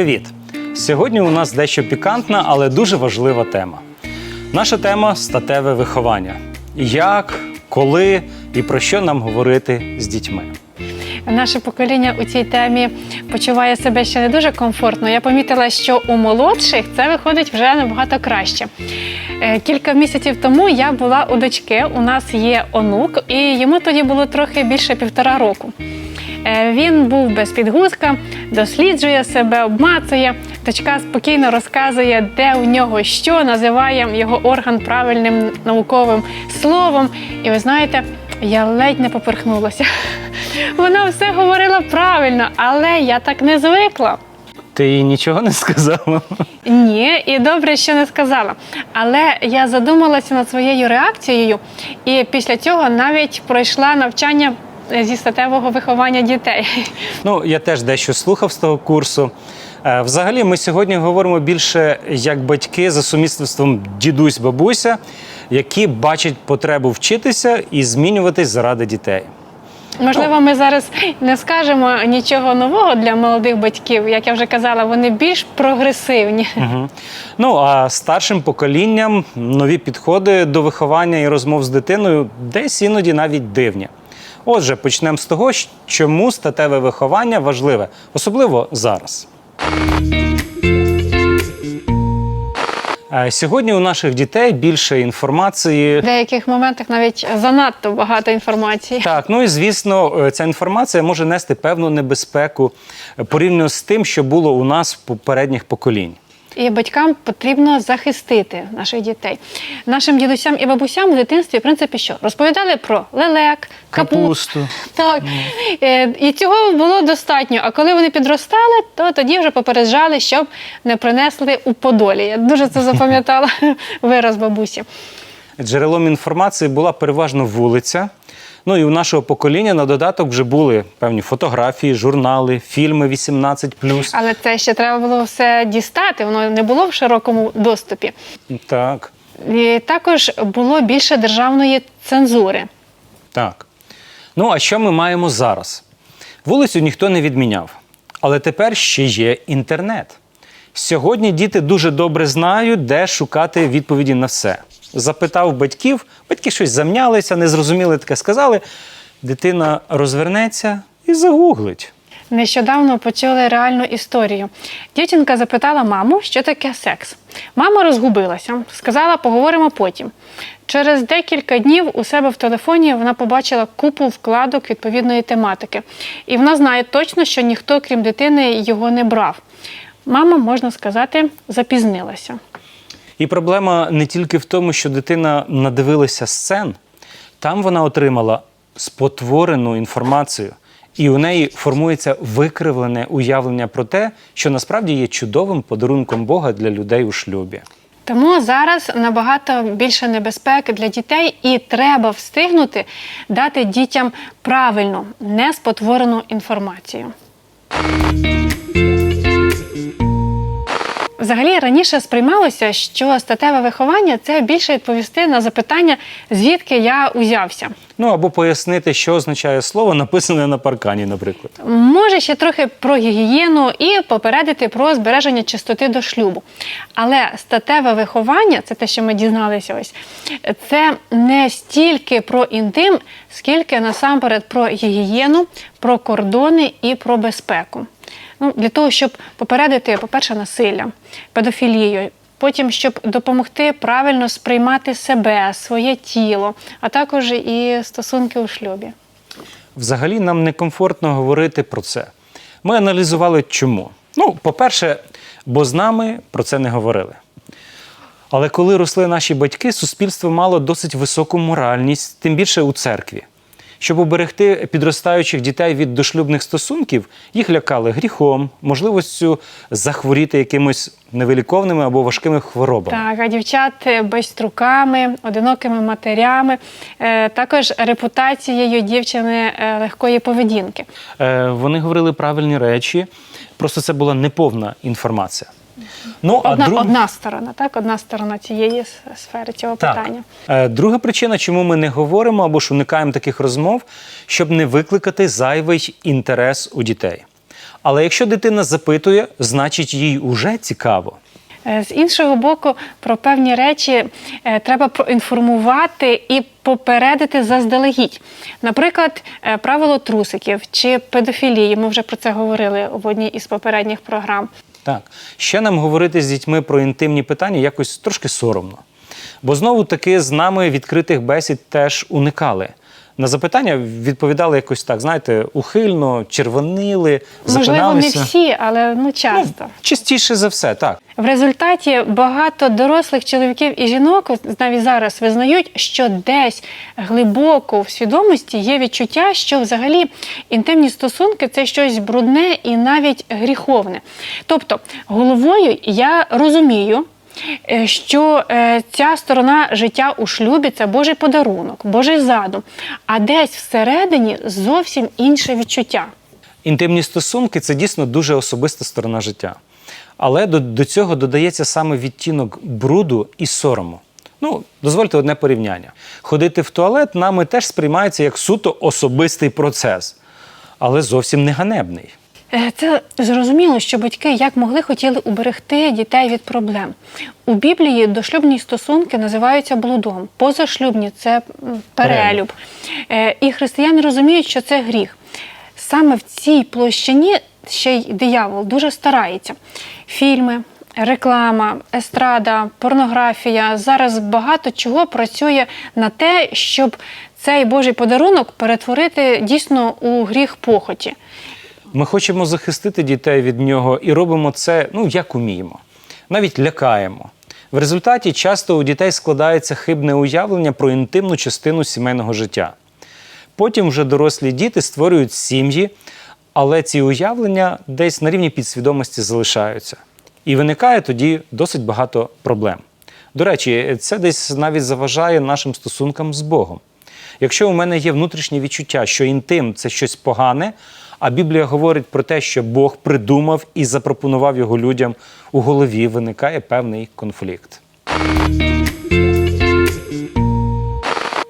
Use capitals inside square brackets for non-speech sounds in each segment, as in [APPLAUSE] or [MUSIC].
Привіт! Сьогодні у нас дещо пікантна, але дуже важлива тема. Наша тема статеве виховання. Як, коли і про що нам говорити з дітьми. Наше покоління у цій темі почуває себе ще не дуже комфортно. Я помітила, що у молодших це виходить вже набагато краще. Е, Кілька місяців тому я була у дочки. У нас є онук, і йому тоді було трохи більше півтора року. Е, Він був без підгузка, досліджує себе, обмацує. Дочка спокійно розказує, де у нього що, називає його орган правильним науковим словом. І ви знаєте, я ледь не поперхнулася. [LAUGHS] Вона все говорила правильно, але я так не звикла. Ти їй нічого не сказала? Ні, і добре, що не сказала. Але я задумалася над своєю реакцією, і після цього навіть пройшла навчання зі статевого виховання дітей. [LAUGHS] Ну, я теж дещо слухав з того курсу. Е, Взагалі, ми сьогодні говоримо більше як батьки за сумісництвом дідусь-бабуся, які бачать потребу вчитися і змінюватись заради дітей. Можливо, ми зараз не скажемо нічого нового для молодих батьків. Як я вже казала, вони більш прогресивні. Угу. Ну а старшим поколінням нові підходи до виховання і розмов з дитиною десь іноді навіть дивні. Отже, почнемо з того, чому статеве виховання важливе, особливо зараз. Е, Сьогодні у наших дітей більше інформації. В деяких моментах навіть занадто багато інформації. Так, ну і звісно, е, ця інформація може нести певну небезпеку е, порівняно з тим, що було у нас в попередніх поколінь. І батькам потрібно захистити наших дітей. Нашим дідусям і бабусям у дитинстві, в принципі, що розповідали про лелек, капусту. Капусту. Так Е, і цього було достатньо. А коли вони підростали, то тоді вже попереджали, щоб не принесли у Подолі. Я дуже це запам'ятала [LAUGHS] вираз бабусі. Джерелом інформації була переважно вулиця. Ну і у нашого покоління на додаток вже були певні фотографії, журнали, фільми 18+. Але це ще треба було все дістати. Воно не було в широкому доступі. Так, І також було більше державної цензури. так. Ну а що ми маємо зараз? Вулицю ніхто не відміняв, але тепер ще є інтернет. Сьогодні діти дуже добре знають, де шукати відповіді на все. Запитав батьків, батьки щось замнялися, незрозуміле таке сказали. Дитина розвернеться і загуглить. Нещодавно почули реальну історію. Дівчинка запитала маму, що таке секс. Мама розгубилася, сказала, поговоримо потім. Через декілька днів у себе в телефоні вона побачила купу вкладок відповідної тематики. І вона знає точно, що ніхто, крім дитини, його не брав. Мама, можна сказати, запізнилася. І проблема не тільки в тому, що дитина надивилася сцен, там вона отримала спотворену інформацію, і у неї формується викривлене уявлення про те, що насправді є чудовим подарунком Бога для людей у шлюбі. Тому зараз набагато більше небезпек для дітей, і треба встигнути дати дітям правильну, не спотворену інформацію. Взагалі раніше сприймалося, що статеве виховання це більше відповісти на запитання, звідки я узявся. Ну або пояснити, що означає слово, написане на паркані, наприклад. Може ще трохи про гігієну і попередити про збереження чистоти до шлюбу. Але статеве виховання, це те, що ми дізналися, ось це не стільки про інтим, скільки насамперед про гігієну, про кордони і про безпеку. Ну, для того, щоб попередити, по-перше, насилля, педофілію, потім, щоб допомогти правильно сприймати себе, своє тіло, а також і стосунки у шлюбі. Взагалі нам некомфортно говорити про це. Ми аналізували чому. Ну, по-перше, бо з нами про це не говорили. Але коли росли наші батьки, суспільство мало досить високу моральність, тим більше у церкві. Щоб уберегти підростаючих дітей від дошлюбних стосунків, їх лякали гріхом, можливістю захворіти якимось невиліковними або важкими хворобами. Так, а дівчат е, безструками, одинокими матерями, е, також репутацією дівчини е, легкої поведінки. Вони говорили правильні речі, просто це була неповна інформація. Ну, Одна, друг- одна сторона, так, одна сторона цієї с- сфери цього Так. питання. Е, Друга причина, чому ми не говоримо або ж уникаємо таких розмов, щоб не викликати зайвий інтерес у дітей. Але якщо дитина запитує, значить їй уже цікаво. Е, З іншого боку, про певні речі е, треба проінформувати і попередити заздалегідь. Наприклад, е, правило трусиків чи педофілії. Ми вже про це говорили в одній із попередніх програм. Так, ще нам говорити з дітьми про інтимні питання якось трошки соромно. Бо знову таки з нами відкритих бесід теж уникали. На запитання відповідали якось так, знаєте, ухильно, червонили, Можливо, не запиналися. всі, але ну часто. Частіше за все, так. В результаті багато дорослих чоловіків і жінок навіть зараз визнають, що десь глибоко в свідомості є відчуття, що взагалі інтимні стосунки це щось брудне і навіть гріховне. Тобто, головою я розумію. Е, Що е, ця сторона життя у шлюбі це Божий подарунок, Божий задум, а десь всередині зовсім інше відчуття. Інтимні стосунки це дійсно дуже особиста сторона життя. Але до, до цього додається саме відтінок бруду і сорому. Ну, дозвольте одне порівняння. Ходити в туалет нами теж сприймається як суто особистий процес, але зовсім не ганебний. Е, Це зрозуміло, що батьки як могли хотіли уберегти дітей від проблем. У Біблії дошлюбні стосунки називаються блудом, позашлюбні це перелюб. Е, І християни розуміють, що це гріх. Саме в цій площині ще й диявол дуже старається. Фільми, реклама, естрада, порнографія зараз багато чого працює на те, щоб цей Божий подарунок перетворити дійсно у гріх похоті. Ми хочемо захистити дітей від нього і робимо це, ну, як уміємо. Навіть лякаємо. В результаті часто у дітей складається хибне уявлення про інтимну частину сімейного життя. Потім вже дорослі діти створюють сім'ї, але ці уявлення десь на рівні підсвідомості залишаються. І виникає тоді досить багато проблем. До речі, це десь навіть заважає нашим стосункам з Богом. Якщо у мене є внутрішнє відчуття, що інтим це щось погане, а Біблія говорить про те, що Бог придумав і запропонував його людям, у голові виникає певний конфлікт.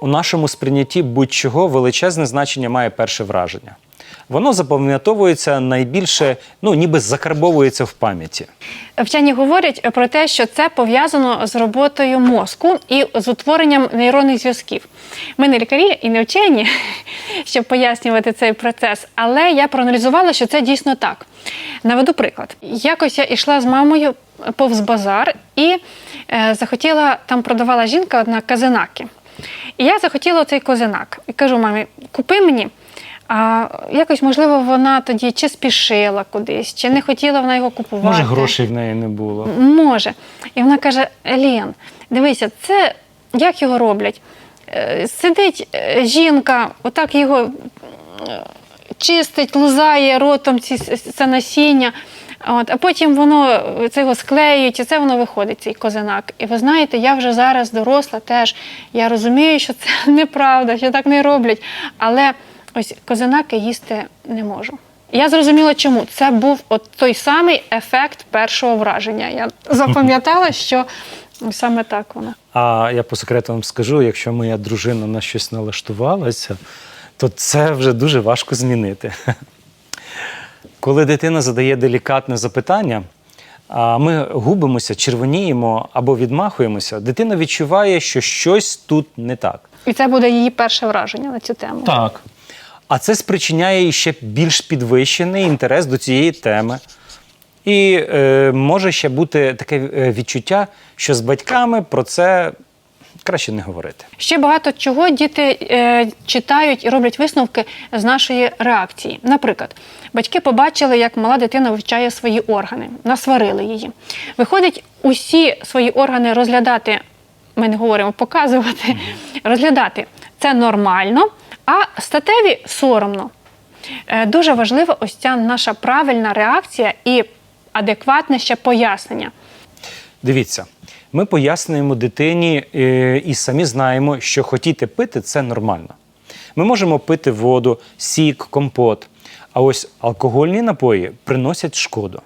У нашому сприйнятті будь-чого величезне значення має перше враження. Воно запам'ятовується найбільше, ну ніби закарбовується в пам'яті. Вчені говорять про те, що це пов'язано з роботою мозку і з утворенням нейронних зв'язків. Ми не лікарі і не вчені, [LAUGHS] щоб пояснювати цей процес, але я проаналізувала, що це дійсно так. Наведу приклад. Якось я йшла з мамою повз базар і е, захотіла, там продавала жінка одна казинаки. І я захотіла цей козинак. І кажу мамі, купи мені. А якось, можливо, вона тоді чи спішила кудись, чи не хотіла вона його купувати. Може, грошей в неї не було. Може. І вона каже: Елін, дивися, це як його роблять? Е, Сидить е, жінка, отак його е, чистить, лузає ротом ці, це насіння. От, а потім воно це його склеюють, і це воно виходить, цей козинак. І ви знаєте, я вже зараз доросла теж. Я розумію, що це [LAUGHS] неправда, що так не роблять. Але ось козинаки їсти не можу. Я зрозуміла, чому це був от той самий ефект першого враження. Я запам'ятала, [LAUGHS] що саме так воно. А я по секрету вам скажу, якщо моя дружина на щось налаштувалася, то це вже дуже важко змінити. [LAUGHS] Коли дитина задає делікатне запитання, ми губимося, червоніємо або відмахуємося, дитина відчуває, що щось тут не так. І це буде її перше враження на цю тему. Так. А це спричиняє ще більш підвищений інтерес до цієї теми. І е, може ще бути таке е, відчуття, що з батьками про це краще не говорити. Ще багато чого діти е, читають і роблять висновки з нашої реакції. Наприклад, батьки побачили, як мала дитина вивчає свої органи, насварили її. Виходить, усі свої органи розглядати, ми не говоримо показувати, [LAUGHS] розглядати це нормально, а статеві соромно. Е, Дуже важлива ось ця наша правильна реакція і адекватне ще пояснення. Дивіться, ми пояснюємо дитині е, і самі знаємо, що хотіти пити це нормально. Ми можемо пити воду, сік, компот. А ось алкогольні напої приносять шкоду.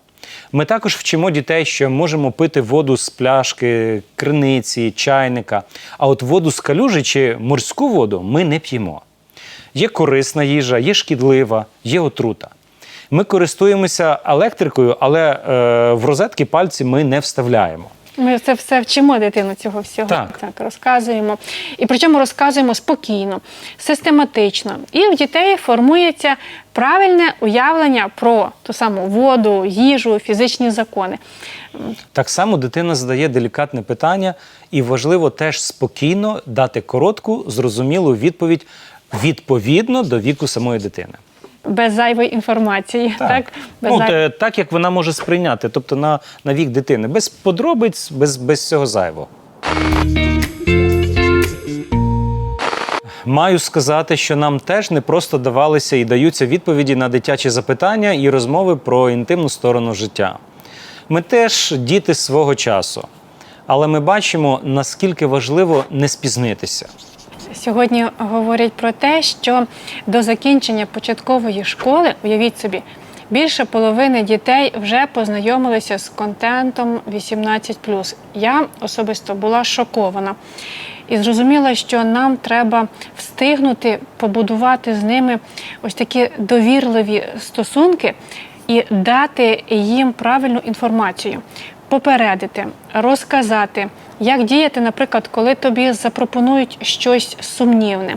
Ми також вчимо дітей, що можемо пити воду з пляшки, криниці, чайника, а от воду з калюжі чи морську воду ми не п'ємо. Є корисна їжа, є шкідлива, є отрута. Ми користуємося електрикою, але е, в розетки пальці ми не вставляємо. Ми це все вчимо дитину цього всього. Так. розказуємо. І причому розказуємо спокійно, систематично. І в дітей формується правильне уявлення про ту саму воду, їжу, фізичні закони. Так само дитина задає делікатне питання, і важливо теж спокійно дати коротку, зрозумілу відповідь відповідно до віку самої дитини. Без зайвої інформації, так? Без ну, зай- так як вона може сприйняти, тобто на, на вік дитини, без подробиць, без, без цього зайвого. Маю сказати, що нам теж не просто давалися і даються відповіді на дитячі запитання і розмови про інтимну сторону життя. Ми теж діти свого часу, але ми бачимо, наскільки важливо не спізнитися. Сьогодні говорять про те, що до закінчення початкової школи, уявіть собі, більше половини дітей вже познайомилися з контентом 18+. Я особисто була шокована і зрозуміла, що нам треба встигнути побудувати з ними ось такі довірливі стосунки і дати їм правильну інформацію попередити, розказати, як діяти, наприклад, коли тобі запропонують щось сумнівне.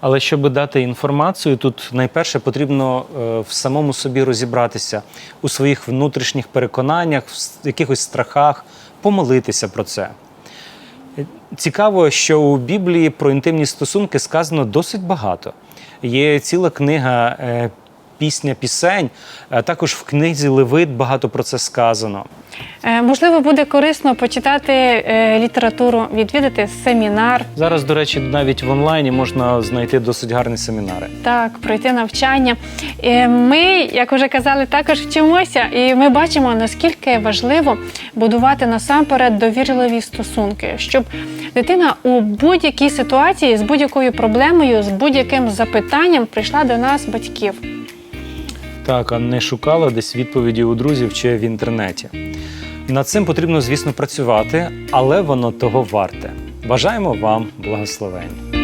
Але щоб дати інформацію, тут найперше потрібно е, в самому собі розібратися у своїх внутрішніх переконаннях, в якихось страхах, помолитися про це. Цікаво, що у Біблії про інтимні стосунки сказано досить багато. Є ціла книга е, пісня пісень, також в книзі Левит багато про це сказано. Е, Можливо, буде корисно почитати е, літературу, відвідати семінар, Зараз, до речі, навіть в онлайні можна знайти досить гарні семінари. так, пройти навчання. Е, Ми, як вже казали, також вчимося, і ми бачимо, наскільки важливо будувати насамперед довірливі стосунки, щоб дитина у будь-якій ситуації з будь-якою проблемою, з будь-яким запитанням прийшла до нас, батьків. Так, а не шукала десь відповіді у друзів чи в інтернеті. Над цим потрібно, звісно, працювати, але воно того варте. Бажаємо вам благословень.